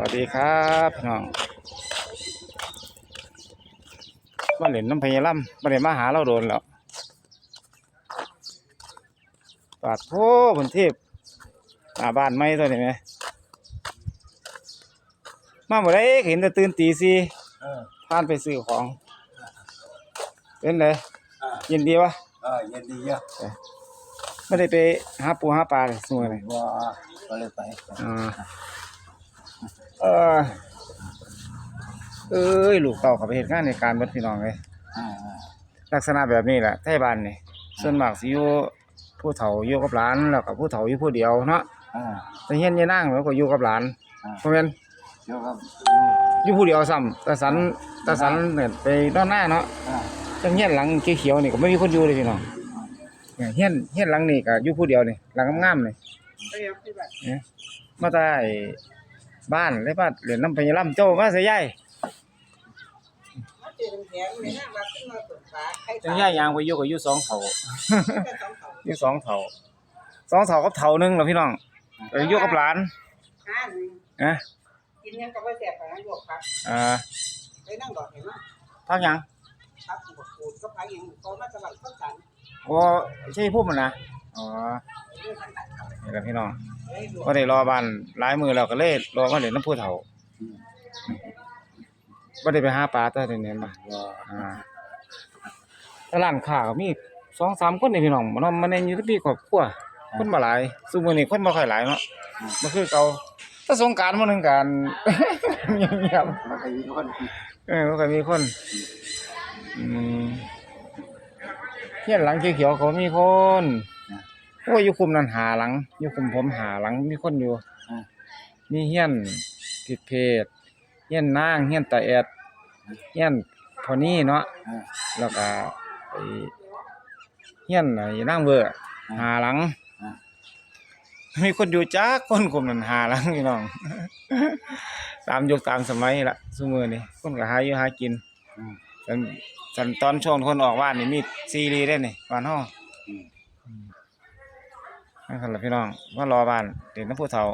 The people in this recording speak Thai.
วัสดีครับพี่น้องมาเล่นน้ำพญาล่ำมาเล่นมาหาเราโดนแล้วปาดโพบนเทพหน้าบ้านไม่ตัวนี้ไหมมาหมดเลยเห็นแต่ตื่นตีสี่เออผ่านไปซื้อของ เป็นไงอ่าเย็นดีวะเออเย็นดีเยอะไม่ได้ไปหาปูหาปลาเลยสวยเลยว่าก็เลยไปอ่า เออเอ้ยลูกเต่ากับไปเหตุงานในการเบัดพี่น้องเลยอ่าอ่าลักษณะแบบนี้แหละไทยบ้านนี่ส่วนมากสิอยู่ผู้เฒ่าอยู่กับหลานแล้วก็ผู้เฒ่าอยู่ผู้เดียวเนาะอ่าแต่เฮียนยายนางแล้วก็อยู่กับหลานอ่าเพราะงั้นเดี๋ยวครับอยู่ผู้เดียวซ้ำตาสันตาสันเนี่ยไปนอนหน้าเนาะอ่าจังเฮียนหลังเขียวๆนี่ก็ไม่มีคนอยู่เลยพี่น้องเนี่ยเฮียนเฮียนหลังนี่ก็อยู่ผู้เดียวนี่หลังงามๆนี่เนี่ยมาใต้ บ้านเลยบ้านเรียนน้ำพญาล่ำเจ้ามาเสียใหญ่จังใหญ่ยางไปอยู่กับอยู่สองเฒ่าอยู่สองเฒ่าสองเฒ่ากับเฒ่าหนึงเหรอพี่น้องเอออยู่กับหลานห้าหนึ่งนะกินยังกับว่าแสบไปนะโยกครับอ่าไปนั่งดอกเห็นไหมพักหยังครับปวดปวดก็พักอย่างเขามาสลับข้าวสันโอ้ใช่พูดมันนะอ๋อเรื่องต่างๆ นี่แหละพี่น้องเฮ้ยดูก็ได้รอบ้านหลายมือแล้วก็เลยรอมาเล่นน้ำผู้เฒ่าบ่ได้ไปหาปลาแต่เดี๋ยวนี้มาว่าอ่าแต่ร้านค้าก็มีสองสามคนนี่พี่น้องมันนมันในอยู่ที่ปีครอบครัวคนบ่หลายซุมื้อนี้คนบ่ค่อยหลายเนาะบ่คือเก่าถ้าสงกรานต์มื้อหนึงกันเงียบมันก็มีคนๆเออมันก็มีคนอืมเฮียนหลังเขียวๆเขามีคน โอ้ยอยู่คุมนั่นหาหลังอยู่คุมผมหาหลังมีคนอยู่อ่ามี เฮียนผิดเพศเฮียนนางเฮียนตาแอดเฮียนพอนี่เนาะอ่าแล้วก็ไอ้เฮียนไอ้นางเบอร์หาหลังอ่า มีคนอยู่จักคนกลุ่มนั้นหาหลังพี่น้อง ตามยุคตามสมัยละซุมื้อนี้คนก็หาอยู่หากินอืม สันสันตอนช่วงคนออกบ้านนี่มีซีรีส์ได้นี่บ้านเฮาอืม นั่นคันล่ะพี่น้องว่ารอบ้านเด็กน้ำผู้เฒ่า